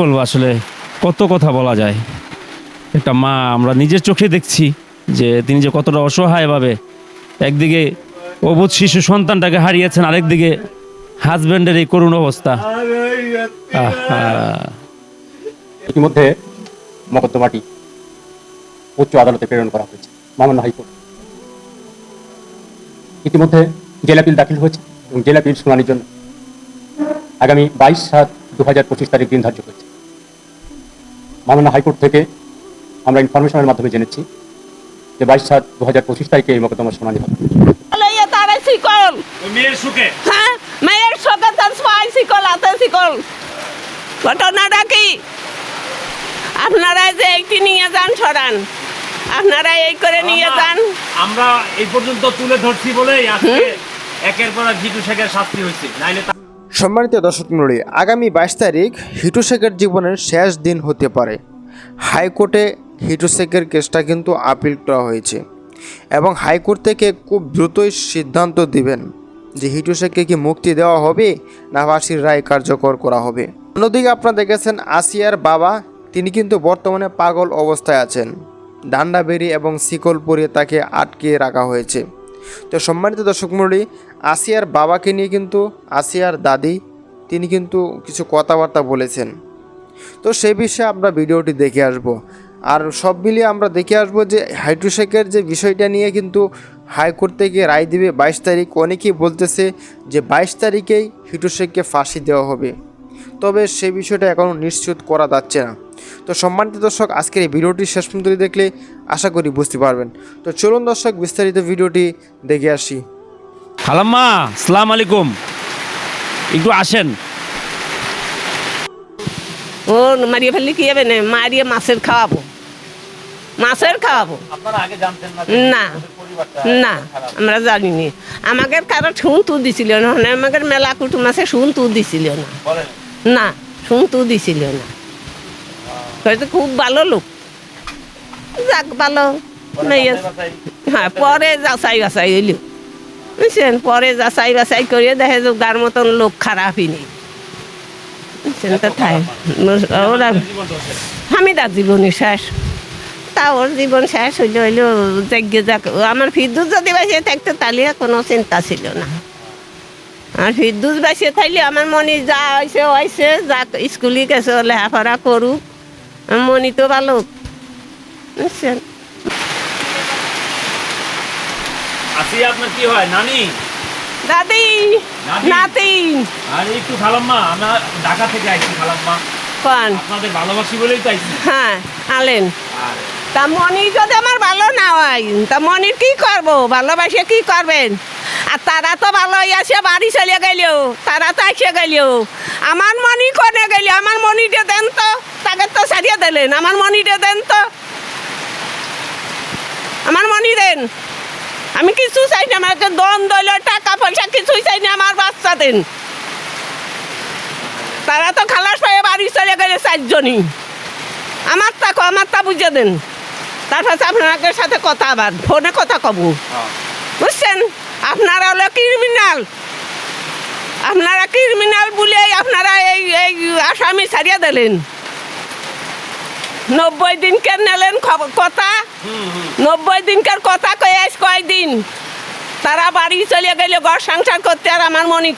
বলব আসলে, কত কথা বলা যায়। একটা মা, আমরা নিজের চোখে দেখছি যে তিনি যে কতটা অসহায়ভাবে একদিকে অবুধ শিশু সন্তানটাকে হারিয়েছেন, আরেকদিকে হাজব্যান্ডের এই করুণ অবস্থা। ইতিমধ্যে মকদ্দমাটি উচ্চ আদালতে প্রেরণ করা হয়েছে মহামান্য হাইকোর্ট। ইতিমধ্যে জেলাপিল দাখিল হয়েছে এবং জেলাপিল শুনানির জন্য আগামী বাইশ সাত দু হাজার পঁচিশ তারিখ দিন ধার্য হয়েছে মহামান্য হাইকোর্ট থেকে আমরা ইনফরমেশনের মাধ্যমে জেনেছি যে বাইশ সাত দু হাজার পঁচিশ তারিখে এই মকদ্দমার শুনানি হবে। লইয়া তারে শিকল। মেয়ের সুখে? হ্যাঁ ঘটনাটা কি? আপনারা যে এইটি নিয়ে যান সরান। আপনারা এই করে নিয়ে যান। আমরা এই পর্যন্ত তুলে ধরছি বলেই আজকে একের পর এক জিটু শেখের শাস্তি হয়েছে। নাইলে সম্মানিত দর্শক মণ্ডলী, আগামী বাইশ তারিখ হিটু শেখের জীবনের শেষ দিন হতে পারে। হাইকোর্টে হিটু শেখের কেসটা কিন্তু আপিল করা হয়েছে এবং হাইকোর্ট থেকে খুব দ্রুতই সিদ্ধান্ত দিবেন যে হিটু শেখকে কি মুক্তি দেওয়া হবে না ফাঁসির রায় কার্যকর করা হবে। অন্যদিকে আপনারা দেখেছেন, আসিয়ার বাবা, তিনি কিন্তু বর্তমানে পাগল অবস্থায় আছেন। ডান্ডা বেরি এবং শিকল পরিয়ে তাকে আটকে রাখা হয়েছে। তো সম্মানিত দর্শক মণ্ডলী আসিয়ার বাবাকে নিয়ে কিন্তু আসিয়ার দাদি, তিনি কিন্তু কিছু কথাবার্তা বলেছেন। তো সে বিষয়ে আমরা ভিডিওটি দেখে আসব। আর সব মিলিয়ে আমরা দেখে আসব যে হাইটু শেখের যে বিষয়টা নিয়ে কিন্তু হাইকোর্ট থেকে রায় দিবে বাইশ তারিখ, অনেকেই বলতেছে যে বাইশ তারিখেই হিটু শেখকে ফাঁসি দেওয়া হবে। তবে সে বিষয়টা এখনও নিশ্চিত করা যাচ্ছে না। তো সম্মানিত দর্শক, আজকের এই ভিডিওটি শেষ পর্যন্ত দেখলে আশা করি বুঝতে পারবেন। তো চলুন দর্শক, বিস্তারিত ভিডিওটি দেখে আসি। খালাম্মা সালাম আলাইকুম একটু আসেন। ও মারিয়ে ফেললে কি হবে না? মারিয়ে মাছের খাওয়াবো। মাছের খাওয়াবো। আপনারা আগে জানতেন না না না আমরা জানিনি। আমাকে কারও শুন তু দিছিল না মানে আমাকে মেলা কুটুম আছে শুন তু দিছিল না না শুন তু দিছিল না হয়তো খুব ভালো লোক। যাক ভালো। হ্যাঁ পরে যা যাচাই বাছাই হইল। বুঝছেন? পরে যাচাই বাছাই করে দেখে যে গার মতন লোক খারাপই নেই। বুঝছেন? তো ঠাই ওরা হামিদার জীবনে শেষ। তা ওর জীবন শেষ হইলে হইলেও যাগ্য যাক। আমার ফিরদুস যদি বাঁচিয়ে থাকতো, তাহলে কোনো চিন্তা ছিল না। আর ফিরদুস বাঁচিয়ে থাকলে আমার মনে যা হয়েছে হয়েছে যা স্কুলে গেছে, লেখাপড়া করুক। মনি তো ভালো। বুঝছেন? আসি আপনার কি হয়? নানি? দাদি? নাতি? আর একটু খালাম্মা আমরা ঢাকা থেকে আইছি খালাম্মা। কন? আপনাদের ভালোবাসি বলেই তো আইছি। হ্যাঁ আলেন। তা মনি যদি আমার ভালো না হয় তা মনির কি করব? ভালোবাসে কি করবেন? আর তারা তো ভালো আসে বাড়ি চলে গেল তারা তো এসে গেল। আমার মনি কোনে গেল? আমার মনিটা দেন তো তাকে তো সারিয়ে দিলেন। আমার মনিটা দেন তো। আমার মনি দেন। আমি কিছু চাই না আমাকে দন দইল টাকা পয়সা কিছুই চাই না আমার বাচ্চা দেন তারা তো খালাস পায়ে বাড়ি চলে গেলে চারজনই। আমার তা ক- আমার তা বুঝে দেন। তারপর আপনাদের সাথে কথা আবার ফোনে কথা কব। বুঝছেন? আপনারা হলো ক্রিমিনাল আপনারা ক্রিমিনাল বলে আপনারা এই এই আসামি ছাড়িয়ে দিলেন। নব্বই দিনকে নিলেন কথা। নব্বই দিনকার কথা কয়ে আজ কয়দিন? তারা বাড়ি চলে গেলে ঘর সংসার করতে আর আমার মনি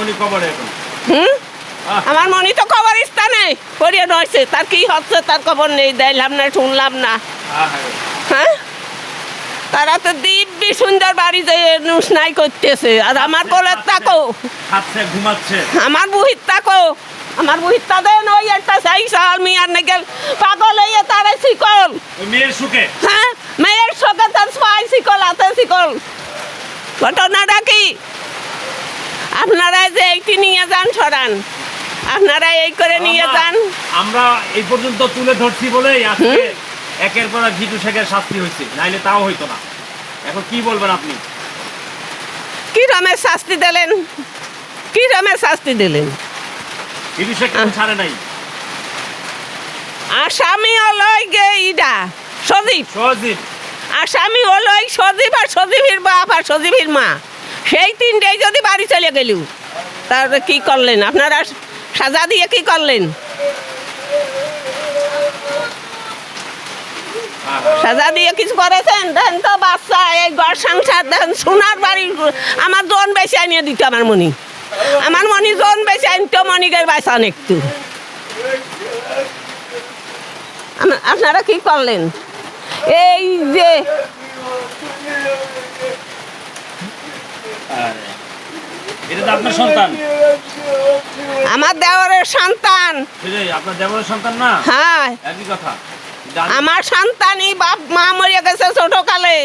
মনে এখন। হুম? আমার মনি তো খবর স্থানে করিয়ে রয়েছে। তার কি হচ্ছে তার খবর নেই দেখলাম না শুনলাম না। হ্যাঁ? তারা তো দিব্যি সুন্দর বাড়ি যে নুসনাই করতেছে। আর আমার কোলে তাকো। আমার বুহিত তাকো। আমার বুহিত তাদের ওই একটা সাই সাল মিয়ার নেগেল পাগল হয়ে তারে শিকল। মেয়ের সুখে? হ্যাঁ মেয়ের সঙ্গে তার সবাই শিকল হাতে শিকল। ঘটনাটা কি? আপনারা যে এইটি নিয়ে যান সরান আপনারা এই করে নিয়ে যান। আমরা এই পর্যন্ত তুলে ধরছি বলেই আজকে একের পর এক জিটু শেখের শাস্তি হয়েছে। নাইলে তাও হইতো না। এখন কি বলবেন আপনি? কি রমের শাস্তি দিলেন? কি রমের শাস্তি দিলেন? ছাড়ে নাই। আসামি হলো গে ইডা সজীব। সজীব। আসামি এই সজীব আর সজীবের বাপ আর সজীবের মা। সেই তিনটেই যদি বাড়ি চলে গেল তাহলে কি করলেন? আপনারা সাজা দিয়ে কি করলেন? সাজা দিয়ে কিছু করেছেন? দেন তো বাচ্চা এই ঘর সংসার দেন সোনার বাড়ি আমার জন বেশি আনিয়ে দিত আমার মনি। আমার মনি জন বেশি আনতো মনিকের বাঁচান একটু। আপনারা কি করলেন? এই যে এটা তো আপনার সন্তান। আমার দেওয়ারের সন্তান। আপনার সন্তান না? হ্যাঁ। একই কথা। আমার সন্তানই বাপ মা মরে গেছে ছোট কালে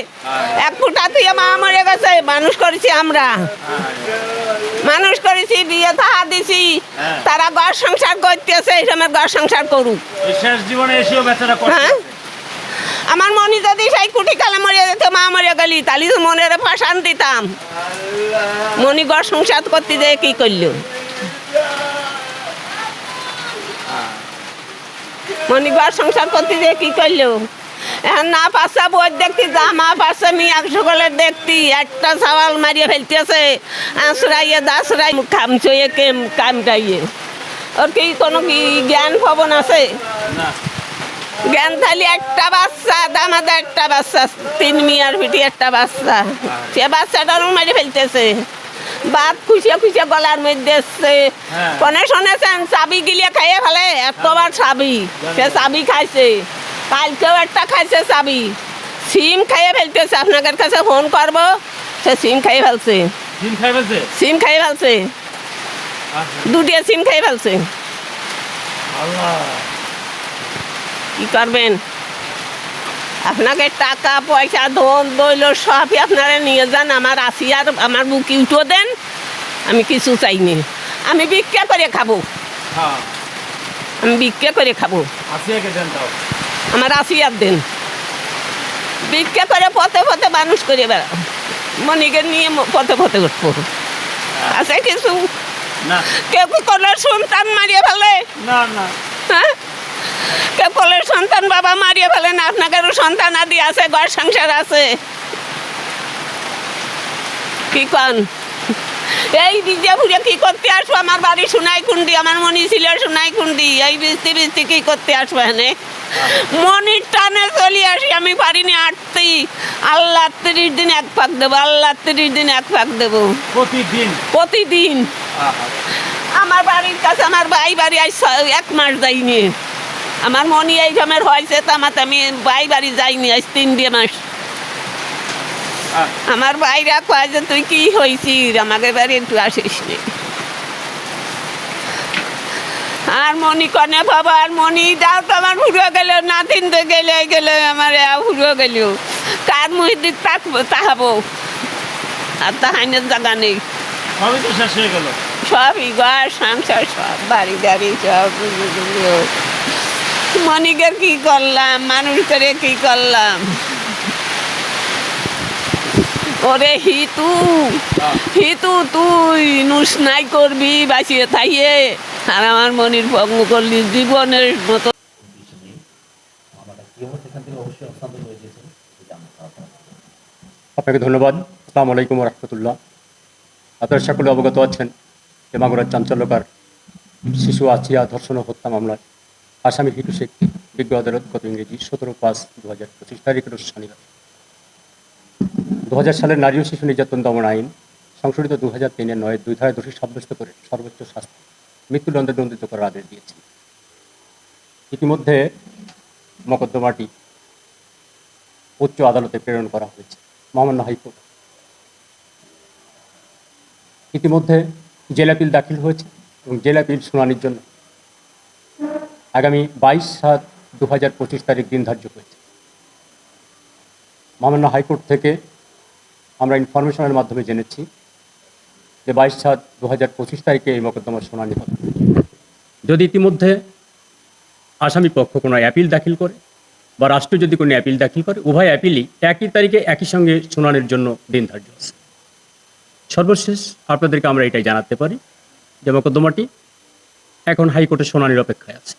এক ফুটা দিয়ে মা মরে মানুষ করেছি আমরা। মানুষ করেছি বিয়ে থাহা দিছি। হ্যাঁ। তারা ঘর সংসার করতেছে এই সময় ঘর সংসার করুক। শেষ জীবনে এসেও বেচারা হ্যাঁ? আমার মনি যদি সেই কুটি কালে মরে যেত মা মরে গেলি তাহলে তো মনের ফাঁসান দিতাম। মনি ঘর সংসার করতে যেয়ে কি করল? মনি ঘর সংসার করতে যেয়ে কি করল? না পাশা বই দেখতি যা মা পাশা মি একশো গলের দেখতি। একটা সওয়াল মারিয়ে ফেলতেছে। আশ্রাইয়ে দাসরাই খাম চয়ে কেম কামটাইয়ে ওর কি কোনো কি জ্ঞান ভবন আছে? জ্ঞান থালি একটা বাচ্চা দামাদা একটা বাচ্চা তিন মিয়ার পিটি একটা বাচ্চা। সে বাচ্চাটার মারি ফেলতেছে। বাদ খুশিয়ে খুশিয়ে গলার মধ্যে এসছে। হ্যাঁ। কনে শুনেছেন? চাবি গিলিয়ে খাইয়ে ফেলে? এতবার চাবি। সে চাবি খাইছে। কালকেও একটা খাইছে চাবি। সিম খাইয়ে ফেলতেছে আপনাদের কাছে ফোন করব সে সিম খাইয়ে ফেলছে। সিম খাইয়ে ফেলছে? দুটিয়ে সিম খাইয়ে ফেলছে। আল্লাহ। কি করবেন? আপনাকে টাকা পয়সা ধন দইল সবই আপনারা নিয়ে যান আমার আসি আর আমার বুকি উঠো দেন আমি কিছু চাইনি আমি ভিক্ষা করে খাব। হ্যাঁ। আমি ভিক্ষা করে খাব। আমার আসি আর দেন। ভিক্ষা করে পথে পথে মানুষ করে বেড়াও। মনিকে নিয়ে পথে পথে উঠবো। আছে কিছু? কেউ কি কলের সন্তান মারিয়ে ফেলে? না না। হ্যাঁ? কলের সন্তান বাবা মারিয়ে ফেলেন আপনাদেরও সন্তান আদি আছে ঘর সংসার আছে? কি কন? এই ফুজে কি করতে আসব? আমার বাড়ি সোনাই কুন্ডি আমার মনি ছিল সোনাই কুন্ডি এই বৃষ্টি বৃষ্টি কি করতে আসব এনে? মনির টানে চলে আসি আমি পারিনি আটতেই আল্লাহ তিরিশ দিন এক ফাঁক দেবো আল্লাহ তিরিশ দিন এক ফাঁক দেবো। প্রতিদিন? প্রতিদিন। আমার বাড়ির কাছে আমার ভাই বাড়ি আজ এক মাস যাইনি। আমার মনি এই জমের হয়েছে তামাতে আমি ভাই বাড়ি যাইনি আজ তিন দিয়ে মাস। আমার ভাইরা কয় যে তুই কি হয়েছিস আমাদের বাড়ি একটু আসিস নি। আর মনি কনে বাবা আর মনি যাও তো আমার ফুরো গেল নাতিন তো গেলে গেলে আমার ফুরো গেল কার মুহির দিক তাকবো তাহাবো আর তাহাইনের জায়গা নেই। সবই তো শেষ হয়ে গেল। সবই ঘর সংসার সব বাড়ি গাড়ি সব। মনিকের কি করলাম মানুষ করে কি করলাম? ওরে হিতু হিতু তুই নুস নাই করবি বাঁচিয়ে থাইয়ে। আর আমার মনির ভঙ্গ করলি জীবনের মতো। আপনাকে ধন্যবাদ। আসসালামু আলাইকুম রহমতুল্লাহ আপনারা সকলে অবগত আছেন যে মাগুরার চাঞ্চল্যকার শিশু আছিয়া ধর্ষণ হত্যা মামলায় আসামি হিটু শেখ, বিজ্ঞ আদালত গত ইংরেজি সতেরো পাঁচ দু হাজার পঁচিশ তারিখের শনিবার। দু হাজার সালের নারী ও শিশু নির্যাতন দমন আইন সংশোধিত দু হাজার তিনের নয় দুই ধারায় দোষী সাব্যস্ত করে সর্বোচ্চ শাস্তি। মৃত্যুদণ্ডে দণ্ডিত করার আদেশ দিয়েছে। ইতিমধ্যে মকদ্দমাটি উচ্চ আদালতে প্রেরণ করা হয়েছে, মহামান্য হাইকোর্ট। ইতিমধ্যে জেল আপিল দাখিল হয়েছে এবং জেল আপিল শুনানির জন্য আগামী বাইশ সাত দু হাজার পঁচিশ তারিখ দিন ধার্য হয়েছে। মহামান্য হাইকোর্ট থেকে আমরা ইনফরমেশনের মাধ্যমে জেনেছি যে বাইশ সাত দু হাজার পঁচিশ তারিখে এই মোকদ্দমার শুনানি হবে। যদি ইতিমধ্যে আসামি পক্ষ কোনো অ্যাপিল দাখিল করে বা রাষ্ট্র যদি কোনো অ্যাপিল দাখিল করে উভয় অ্যাপিলই একই তারিখে একই সঙ্গে শুনানির জন্য দিন ধার্য আছে। সর্বশেষ আপনাদেরকে আমরা এটাই জানাতে পারি যে মোকদ্দমাটি এখন হাইকোর্টে শুনানির অপেক্ষায় আছে।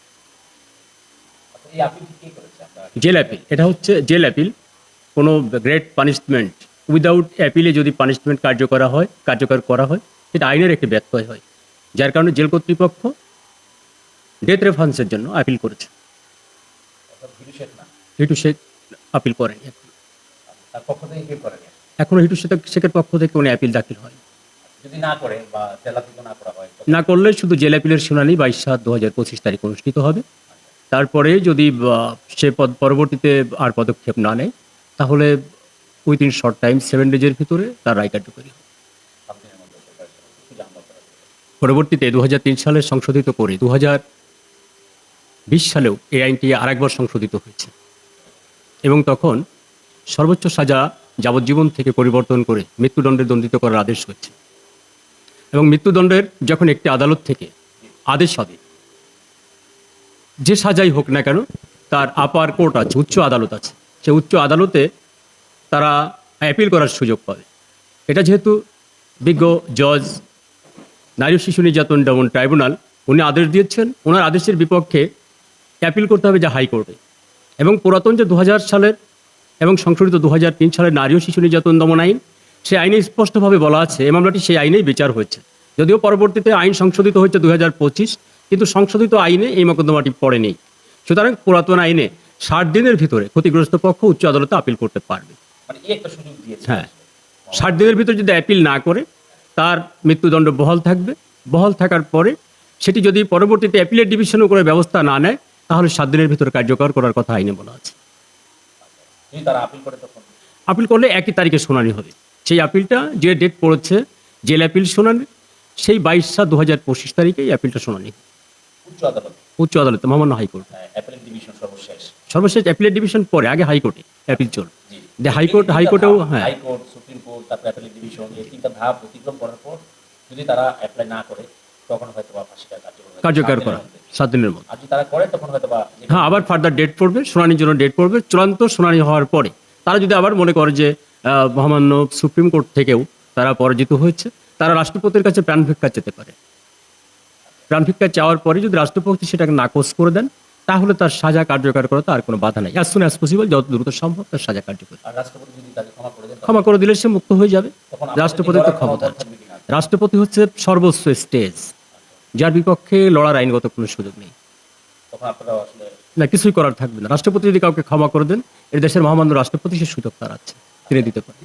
জেল অ্যাপিল এটা হচ্ছে জেল অ্যাপিল কোনো গ্রেট পানিশমেন্ট উইদাউট অ্যাপিলে যদি পানিশমেন্ট কার্য করা হয় কার্যকর করা হয় সেটা আইনের একটি ব্যত্যয় হয়। যার কারণে জেল কর্তৃপক্ষ ডেথ রেফারেন্সের জন্য আপিল করেছে। হিটু শেখ আপিল করেনি এখন। হিটু শেখ শেখের পক্ষ থেকে কোনো অ্যাপিল দাখিল হয় যদি না করে বা না করা হয় না করলে শুধু জেলা আপিলের শুনানি বাইশ সাত দু হাজার পঁচিশ তারিখ অনুষ্ঠিত হবে। তারপরে যদি সে পদ পরবর্তীতে আর পদক্ষেপ না নেয় তাহলে উইথিন শর্ট টাইম সেভেন ডেজের ভিতরে তার রায় কার্যকরী পারে পরবর্তীতে দুহাজার তিন সালে সংশোধিত করে দু বিশ সালেও এই আইনটি আরেকবার সংশোধিত হয়েছে। এবং তখন সর্বোচ্চ সাজা যাবজ্জীবন থেকে পরিবর্তন করে মৃত্যুদণ্ডে দণ্ডিত করার আদেশ হয়েছে। এবং মৃত্যুদণ্ডের যখন একটি আদালত থেকে আদেশ হবে যে সাজাই হোক না কেন, তার আপার কোর্ট আছে, উচ্চ আদালত আছে। সে উচ্চ আদালতে তারা অ্যাপিল করার সুযোগ পাবে। এটা যেহেতু বিজ্ঞ জজ নারী শিশু নির্যাতন দমন ট্রাইব্যুনাল, উনি আদেশ দিয়েছেন ওনার আদেশের বিপক্ষে অ্যাপিল করতে হবে যে হাইকোর্টে। এবং পুরাতন যে দু হাজার সালের এবং সংশোধিত দু হাজার তিন সালের নারী ও শিশু নির্যাতন দমন আইন, সেই আইনে স্পষ্টভাবে বলা আছে এই মামলাটি সেই আইনেই বিচার হয়েছে। যদিও পরবর্তীতে আইন সংশোধিত হয়েছে দু হাজার পঁচিশ, কিন্তু সংশোধিত আইনে এই মোকদ্দমাটি পড়ে নেই সুতরাং পুরাতন আইনে ষাট দিনের ভিতরে ক্ষতিগ্রস্ত পক্ষ উচ্চ আদালতে আপিল করতে পারবে। মানে এই একটা সুযোগ দিয়েছে। হ্যাঁ। ষাট দিনের ভিতর যদি অ্যাপিল না করে তার মৃত্যুদণ্ড বহাল থাকবে। বহাল থাকার পরে সেটি যদি পরবর্তীতে অ্যাপিলের ডিভিশনও করে ব্যবস্থা না নেয় তাহলে সাত দিনের ভিতরে কার্যকর করার কথা আইনে বলা আছে। আপিল আপিল করলে একই তারিখে শুনানি হবে। সেই আপিলটা যে ডেট পড়েছে জেল অ্যাপিল শুনানি সেই বাইশ সাত দু হাজার পঁচিশ তারিখে এই আপিলটা শুনানি। উচ্চ আদালত? উচ্চ আদালতে মহামান্য হাইকোর্ট। ডিভিশন সর্বশেষ। সর্বশেষ অ্যাপিলের ডিভিশন পরে আগে হাইকোর্টে অ্যাপিল চল জি। যে হাইকোর্ট হাইকোর্টেও হ্যাঁ। হাইকোর্ট সুপ্রিম কোর্ট তারপরে ডিভিশন এই তিনটা ধাপ অতিক্রম করার পর যদি তারা অ্যাপ্লাই না করে তখন হয়তো বা ফাঁসিটা কার্যকর করা সাত দিনের মধ্যে। আর যদি তারা করে তখন হয়তো বা হ্যাঁ আবার ফার্দার ডেট পড়বে শুনানির জন্য ডেট পড়বে চূড়ান্ত শুনানি হওয়ার পরে। তারা যদি আবার মনে করে যে আহ, মহামান্য সুপ্রিম কোর্ট থেকেও তারা পরাজিত হয়েছে তারা রাষ্ট্রপতির কাছে প্রাণ ভিক্ষা চেতে পারে। প্রাণ ভিক্ষা চাওয়ার পরে যদি রাষ্ট্রপতি সেটাকে নাকচ করে দেন তাহলে তার সাজা কার্যকর করাতে আর কোনো বাধা নেই। অ্যাজ সুন অ্যাজ পসিবল যত দ্রুত সম্ভব তার সাজা কার্যকর। ক্ষমা করে ক্ষমা করে দিলে সে মুক্ত হয়ে যাবে। রাষ্ট্রপতির তো ক্ষমতা আছে। রাষ্ট্রপতি হচ্ছে সর্বোচ্চ স্টেজ। যার বিপক্ষে লড়ার আইনগত কোনো সুযোগ নেই। না কিছুই করার থাকবে না। রাষ্ট্রপতি যদি কাউকে ক্ষমা করে দেন এই দেশের মহামান্য রাষ্ট্রপতি সে সুযোগ তার আছে। তিনি দিতে পারেন।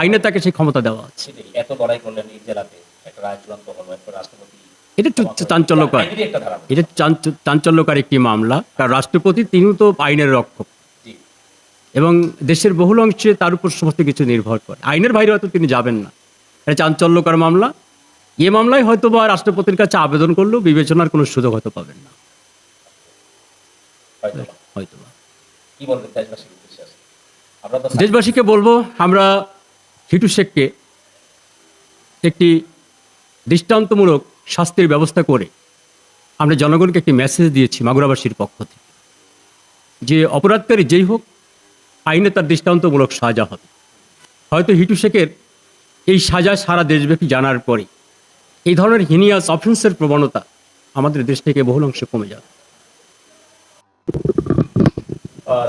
আইনে তাকে সেই ক্ষমতা দেওয়া আছে। এত লড়াই করলেন এই জেলাতে একটা রায় চূড়ান্ত হলো এটা একটু চাঞ্চল্যকর এটা চাঞ্চ- চাঞ্চল্যকর একটি মামলা। কারণ রাষ্ট্রপতি তিনিও তো আইনের রক্ষক। এবং দেশের বহুল অংশে তার উপর সমস্ত কিছু নির্ভর করে। আইনের বাইরে হয়তো তিনি যাবেন না। এটা চাঞ্চল্যকর মামলা। এ মামলায় হয়তো বা রাষ্ট্রপতির কাছে আবেদন করলেও বিবেচনার কোনো সুযোগ হয়তো পাবেন না। হয়তো দেশবাসীকে বলব আমরা হিটু শেখকে একটি দৃষ্টান্তমূলক শাস্তির ব্যবস্থা করে আমরা জনগণকে একটি মেসেজ দিয়েছি মাগুরাবাসীর পক্ষ থেকে যে অপরাধকারী যেই হোক, আইনে তার দৃষ্টান্তমূলক সাজা হবে। হয়তো হিটু শেখের এই সাজা সারা দেশব্যাপী জানার পরে এই ধরনের হিনিয়াস অফেন্সের প্রবণতা আমাদের দেশ থেকে বহুল অংশে কমে যাবে।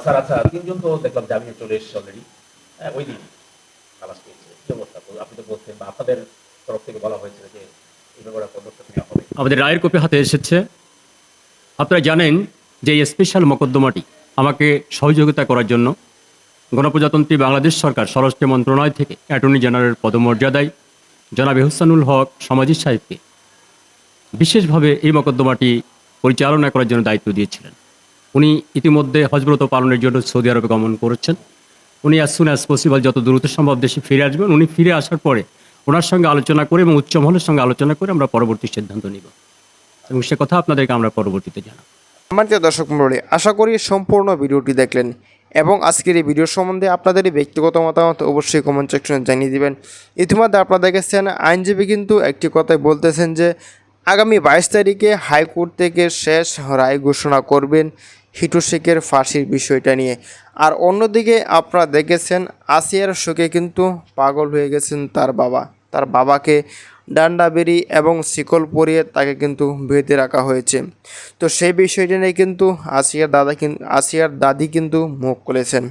স্যার আচ্ছা তিনজন তো দেখলাম জামিনে চলে এসেছে অলরেডি ওই দিন খালাস পেয়েছে। কি অবস্থা? আপনি তো বলছেন বা আপনাদের থেকে বলা হয়েছে যে পদক্ষেপ নেওয়া হবে। আমাদের রায়ের কপি হাতে এসেছে। আপনারা জানেন যে এই স্পেশাল মোকদ্দমাটি আমাকে সহযোগিতা করার জন্য গণপ্রজাতন্ত্রী বাংলাদেশ সরকার স্বরাষ্ট্র মন্ত্রণালয় থেকে অ্যাটর্নি জেনারেল পদমর্যাদায় জনাব এহসানুল হক সমাজি সাহেবকে বিশেষভাবে এই মোকদ্দমাটি পরিচালনা করার জন্য দায়িত্ব দিয়েছিলেন। উনি ইতিমধ্যে হজব্রত পালনের জন্য সৌদি আরবে গমন করেছেন। উনি অ্যাজ সুন অ্যাজ পসিবল যত দ্রুত সম্ভব দেশে ফিরে আসবেন। উনি ফিরে আসার পরে ওনার সঙ্গে আলোচনা করে এবং উচ্চ মহলের সঙ্গে আলোচনা করে আমরা পরবর্তী সিদ্ধান্ত নিব। এবং সে কথা আপনাদেরকে আমরা পরবর্তীতে জানাব। আমার যে দর্শক মণ্ডলী, আশা করি সম্পূর্ণ ভিডিওটি দেখলেন এবং আজকের এই ভিডিও সম্বন্ধে আপনাদের ব্যক্তিগত মতামত অবশ্যই কমেন্ট সেকশনে জানিয়ে দিবেন। ইতিমধ্যে আপনারা দেখেছেন আইনজীবী কিন্তু একটি কথাই বলতেছেন যে, আগামী বাইশ তারিখে হাইকোর্ট থেকে শেষ রায় ঘোষণা করবেন। হিটু শেখের ফাঁসির বিষয়টা নিয়ে। আর অন্যদিকে আপনারা দেখেছেন, আসিয়ার শোকে কিন্তু পাগল হয়ে গেছেন তার বাবা। তার বাবাকে ডান্ডা বেরি এবং শিকল পরিয়ে তাকে কিন্তু বেঁধে রাখা হয়েছে। তো সেই বিষয়টি নিয়ে কিন্তু আসিয়ার দাদা কিন্তু আসিয়ার দাদি কিন্তু মুখ খুলেছেন।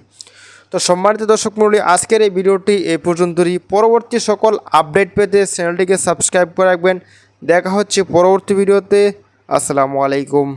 তো সম্মানিত দর্শক মণ্ডলী, আজকের এই ভিডিওটি এই পর্যন্তই। পরবর্তী সকল আপডেট পেতে চ্যানেলটিকে সাবস্ক্রাইব করে রাখবেন। দেখা হচ্ছে পরবর্তী ভিডিওতে। আসসালামু আলাইকুম।